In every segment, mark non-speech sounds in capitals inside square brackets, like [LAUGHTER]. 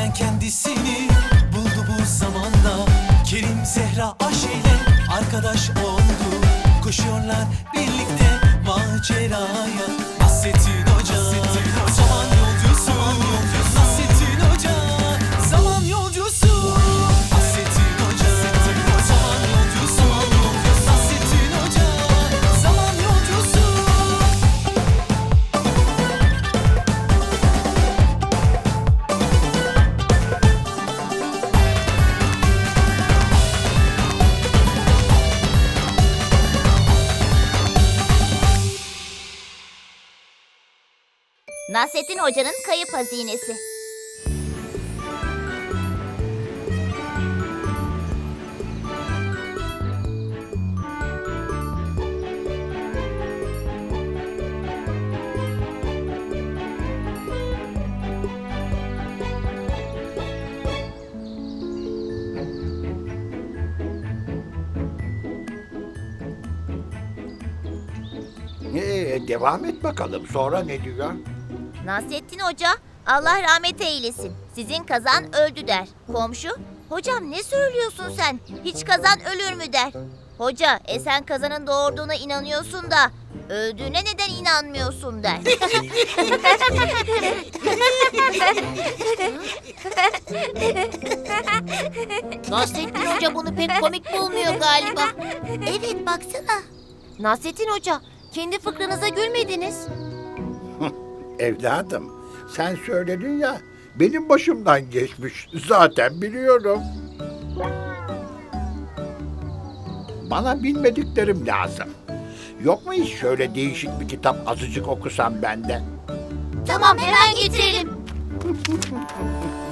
Yeniden kendisini buldu bu zamanda. Kerim Zehra Ayşe ile arkadaş oldu. Koşuyorlar birlikte maceraya. Nasrettin Hoca Zaman yolcusu Nasrettin Hoca'nın kayıp hazinesi. Ee, devam et bakalım. Sonra ne diyor? Nasrettin Hoca, Allah rahmet eylesin. Sizin kazan öldü der. Komşu, hocam ne söylüyorsun sen? Hiç kazan ölür mü der. Hoca, e sen kazanın doğurduğuna inanıyorsun da öldüğüne neden inanmıyorsun der. [LAUGHS] Nasrettin Hoca bunu pek komik bulmuyor galiba. evet baksana. Nasrettin Hoca, kendi fıkranıza gülmediniz. Evladım, sen söyledin ya. Benim başımdan geçmiş. Zaten biliyorum. Bana bilmediklerim lazım. Yok mu hiç şöyle değişik bir kitap azıcık okusam ben de? Tamam hemen getirelim. [LAUGHS]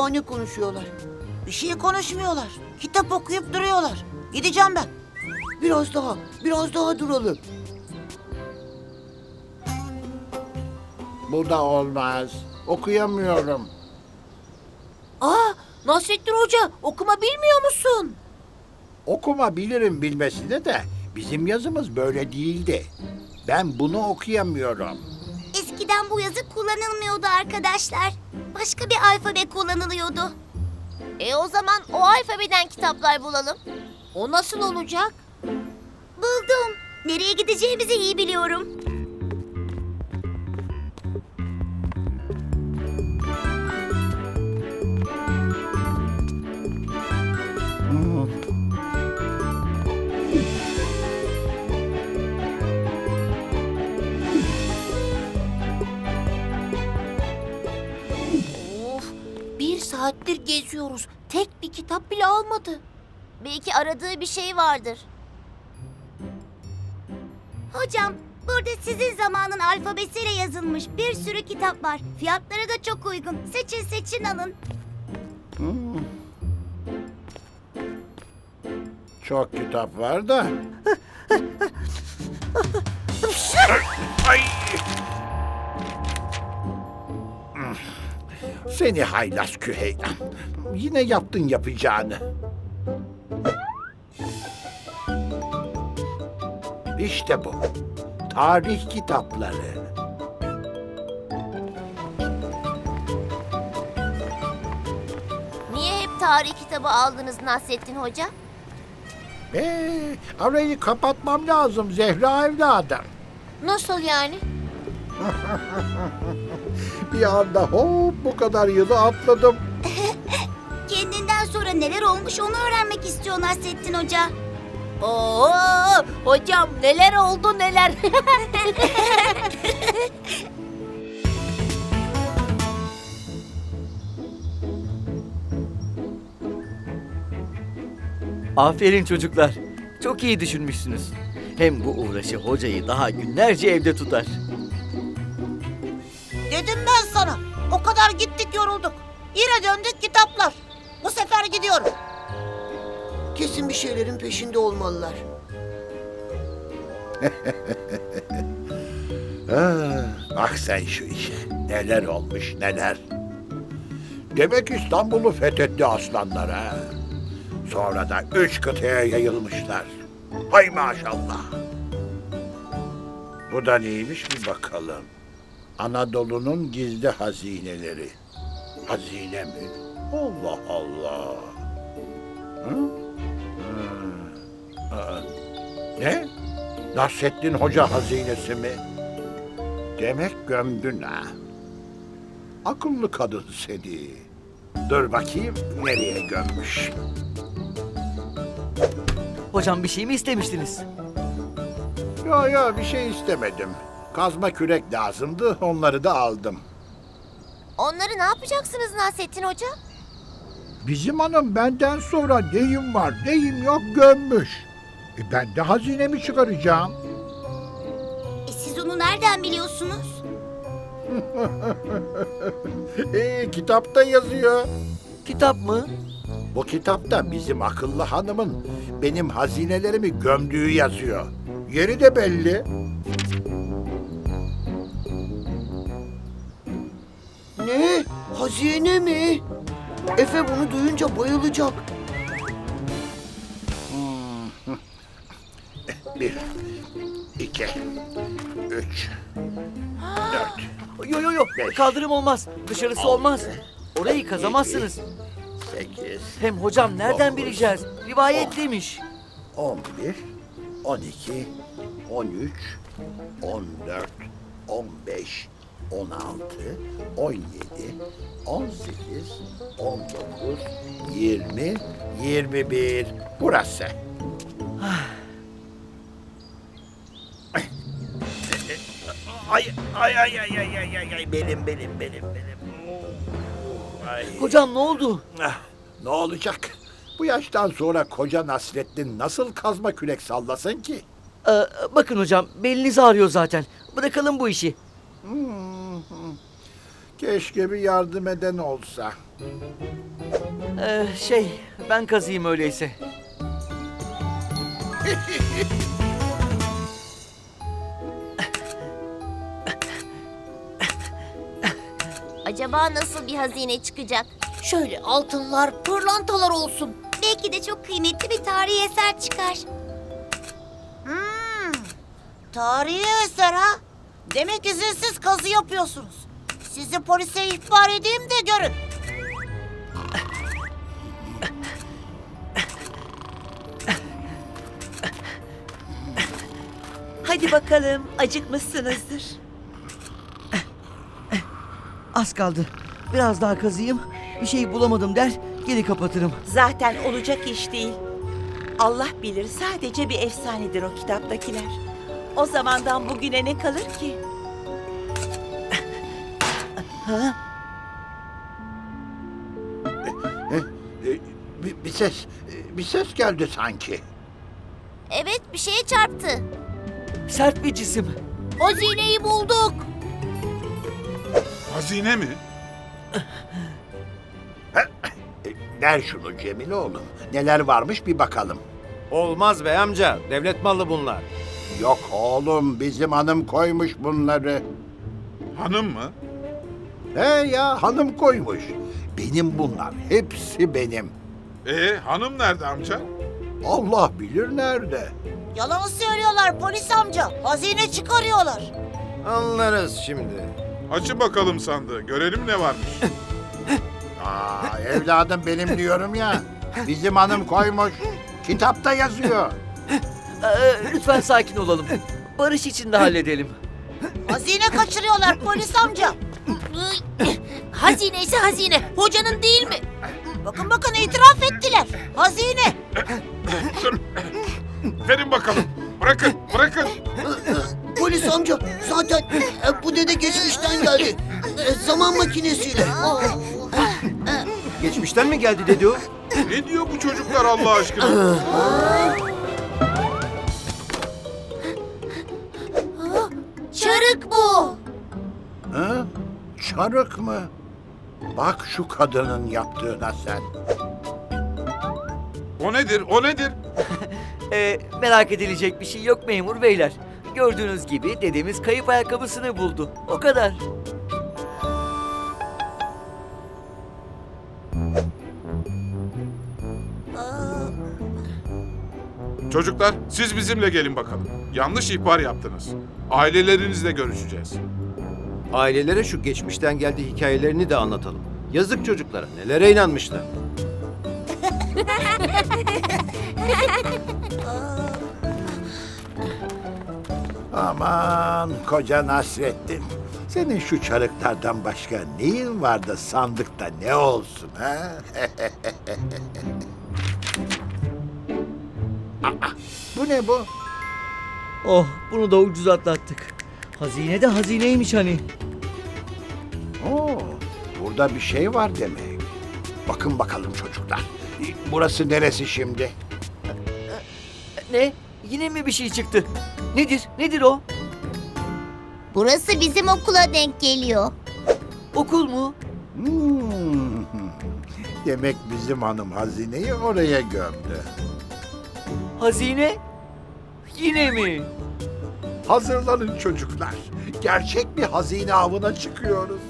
Acaba ne konuşuyorlar? Bir şey konuşmuyorlar. Kitap okuyup duruyorlar. Gideceğim ben. Biraz daha, biraz daha duralım. Bu da olmaz. Okuyamıyorum. Aa, Nasrettin Hoca okuma bilmiyor musun? Okuma bilirim bilmesine de bizim yazımız böyle değildi. Ben bunu okuyamıyorum. Eskiden bu yazı kullanılmıyordu arkadaşlar. Başka bir alfabe kullanılıyordu. E o zaman o alfabeden kitaplar bulalım. O nasıl olacak? Buldum. Nereye gideceğimizi iyi biliyorum. Saattir geziyoruz. Tek bir kitap bile almadı. Belki aradığı bir şey vardır. Hocam, burada sizin zamanın alfabesiyle yazılmış bir sürü kitap var. Fiyatları da çok uygun. Seçin seçin alın. Çok kitap var da. [LAUGHS] Ay! Seni haylaz küheylan. Yine yaptın yapacağını. İşte bu. Tarih kitapları. Niye hep tarih kitabı aldınız Nasrettin Hoca? Ee, arayı kapatmam lazım Zehra evladım. Nasıl yani? [LAUGHS] Bir anda hop bu kadar yılı atladım. [LAUGHS] Kendinden sonra neler olmuş onu öğrenmek istiyor Nasrettin Hoca. Oo, hocam neler oldu neler. [LAUGHS] Aferin çocuklar. Çok iyi düşünmüşsünüz. Hem bu uğraşı hocayı daha günlerce evde tutar. Dedim ben sana. O kadar gittik yorulduk. Yine döndük kitaplar. Bu sefer gidiyorum. Kesin bir şeylerin peşinde olmalılar. [LAUGHS] Ah, bak sen şu işe. Neler olmuş neler. Demek İstanbul'u fethetti aslanlar ha. Sonra da üç kıtaya yayılmışlar. Hay maşallah. Bu da neymiş bir bakalım. Anadolu'nun gizli hazineleri. Hazine mi? Allah Allah. Hı? Hı. Aa, Ne? Nasrettin Hoca hazinesi mi? Demek gömdün ha. Akıllı kadın seni. Dur bakayım nereye gömmüş. Hocam bir şey mi istemiştiniz? Ya ya bir şey istemedim. Kazma kürek lazımdı onları da aldım. Onları ne yapacaksınız Nasrettin Hoca? Bizim hanım benden sonra neyim var neyim yok gömmüş. E ben de hazinemi çıkaracağım. E, siz onu nereden biliyorsunuz? [LAUGHS] E, kitapta yazıyor. Kitap mı? Bu kitapta bizim akıllı hanımın benim hazinelerimi gömdüğü yazıyor. Yeri de belli. Hazine mi? Efe bunu duyunca bayılacak. [LAUGHS] Bir, iki, üç, dört, Yo yo yo Beş. kaldırım olmaz. Dışarısı olmaz. Orayı kazamazsınız. sekiz, Hem hocam nereden Dokuz. bileceğiz? Rivayet demiş. on bir, on iki, on üç, on dört, on beş, on altı, on yedi, on sekiz, on dokuz, yirmi, yirmi bir. Burası. Ay ay ay ay ay ay ay ay benim benim benim benim. Ay. Hocam ne oldu? Ah, ne olacak? Bu yaştan sonra koca Nasrettin nasıl kazma kürek sallasın ki? Ee, bakın hocam beliniz ağrıyor zaten. Bırakalım bu işi. Keşke bir yardım eden olsa. Ee, şey ben kazıyım öyleyse. Acaba nasıl bir hazine çıkacak? Şöyle altınlar, pırlantalar olsun. Belki de çok kıymetli bir tarihi eser çıkar. Hmm, tarihi eser ha? Demek izinsiz kazı yapıyorsunuz. Sizi polise ihbar edeyim de görün. Hadi bakalım acıkmışsınızdır. Az kaldı. Biraz daha kazıyım. Bir şey bulamadım der. Geri kapatırım. Zaten olacak iş değil. Allah bilir sadece bir efsanedir o kitaptakiler. O zamandan bugüne ne kalır ki? E, bir, bir ses, e, bir ses geldi sanki. Evet bir şeye çarptı. Sert bir cisim. Hazineyi bulduk. Hazine mi? E, ver şunu Cemil oğlum. Neler varmış bir bakalım. Olmaz bey amca. Devlet malı bunlar. Yok oğlum bizim hanım koymuş bunları. Hanım mı? He ya hanım koymuş. Benim bunlar. Hepsi benim. Ee, hanım nerede amca? Allah bilir nerede. Yalan söylüyorlar polis amca. Hazine çıkarıyorlar. Anlarız şimdi. Açın bakalım sandığı. Görelim ne varmış. [LAUGHS] Aa, evladım benim diyorum ya. Bizim hanım koymuş. Kitapta yazıyor. Ee, lütfen sakin olalım. Barış içinde halledelim. Hazine kaçırıyorlar polis amca. Hazine ise hazine. Hocanın değil mi? Bakın bakın itiraf ettiler. Hazine. Verin bakalım. Bırakın, bırakın. Polis amca zaten e, bu dede geçmişten geldi. E, zaman makinesiyle. Geçmişten mi geldi dedi o? Ne diyor bu çocuklar Allah aşkına? Çarık bu. Ha? Çarık mı? Bak şu kadının yaptığına sen. O nedir, o nedir? [LAUGHS] Ee, merak edilecek bir şey yok memur beyler. Gördüğünüz gibi dedemiz kayıp ayakkabısını buldu. O kadar. Çocuklar siz bizimle gelin bakalım. Yanlış ihbar yaptınız. Ailelerinizle görüşeceğiz. Ailelere şu geçmişten geldiği hikayelerini de anlatalım. Yazık çocuklara nelere inanmışlar. [LAUGHS] Aman koca Nasrettin. Senin şu çarıklardan başka neyin var da sandıkta ne olsun ha? [LAUGHS] Aa, bu ne bu? Oh bunu da ucuz atlattık. Hazine de hazineymiş hani. Oo, burada bir şey var demek. Bakın bakalım çocuklar. Burası neresi şimdi? Ne? Yine mi bir şey çıktı? Nedir? Nedir o? Burası bizim okula denk geliyor. Okul mu? Hmm. Demek bizim hanım hazineyi oraya gömdü. Hazine? Yine mi? Hazırlanın çocuklar. Gerçek bir hazine avına çıkıyoruz.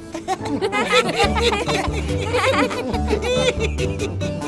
[LAUGHS]